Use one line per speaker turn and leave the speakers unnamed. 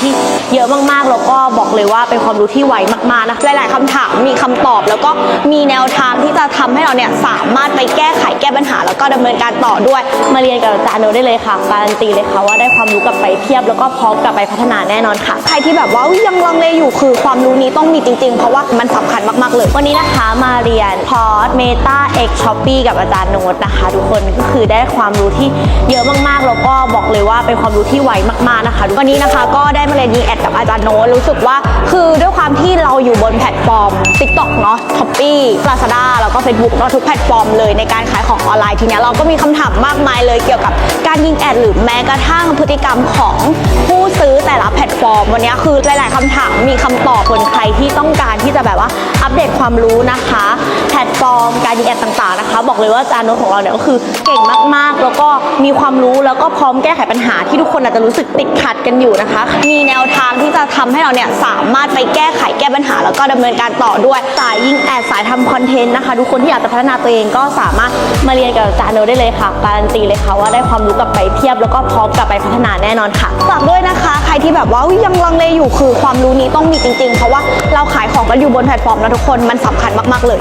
ที่ เยอะมากๆแล้วก็บอกเลยว่าเป็นความรู้ที่ไวมากๆนะหลายๆคำถามมีคำตอบ แล้วก็มีแนวทางที่จะทำให้เราเนี่ยสามารถไปแก้ไขแก้ปัญหา แล้วก็ดำเนินการต่อด้วย มาเรียนกับอาจารย์โนได้เลยค่ะการันตีเลยค่ะว่าได้ความรู้กลับไปเพียบ แล้วก็พร้อมกลับไปพัฒนาแน่นอนค่ะ ใครที่แบบว่ายังลังเลอยู่คือความรู้นี้ต้องมีจริงๆ เพราะว่ามันสำคัญมากๆเลย วันนี้นะคะมาเรียนพอร์ตเมตาเอ็กช้อปปี้กับอาจารย์โน้ตนะคะ ทุกคนก็คือได้ความรู้ที่เยอะมากๆแล้วก็บอกเลยว่าเป็นความรู้ที่ไวมากๆนะคะวันนี้นะคะก็ได้มาเรียนยิงแอดกับอาจารย์โน้ตรู้สึกว่า คือด้วยความที่เราอยู่บนแพลตฟอร์ม TikTok เนาะ s h อ p e e Lazada แล้วก็ Facebook เนาะทุกแพลตฟอร์มเลยในการขายของออนไลน์ทีนี้เราก็มีคำถามมากมายเลยเกี่ยวกับการยิงแอดหรือแม้กระทั่งพฤติกรรมของผู้ ฟอร์ม วันนี้คือหลาย ๆคำถามมีคำตอบคนใครที่ต้องการที่จะแบบว่าอัปเดตความรู้นะคะ แพลตฟอร์ม การยิงแอดต่าง ๆ นะคะ บอกเลยว่าอาจารย์โน้ตของเราเนี่ยก็คือเก่งมาก ๆ แล้วก็มีความรู้แล้วก็พร้อมแก้ไขปัญหาที่ทุกคนอาจจะรู้สึกติดขัดกันอยู่นะคะ มีแนวทางที่จะทำให้เราเนี่ยสามารถไปแก้ไขแก้ปัญหา แล้วก็ดำเนินการต่อด้วยสายยิ่งแอดสายทำคอนเทนต์นะคะ ทุกคนที่อยากจะพัฒนาตัวเองก็สามารถมาเรียนกับอาจารย์โนได้เลยค่ะ การันตีเลยค่ะว่าได้ความรู้กลับไปเทียบแล้วก็พร้อมกลับไปพัฒนาแน่นอนค่ะฝากด้วยนะคะ ใครที่แบบว่ายังลังเลอยู่คือความรู้นี้ต้องมีจริงๆ เพราะว่าเราขายของกันอยู่บนแพลตฟอร์มนะทุกคนมันสำคัญมากๆเลย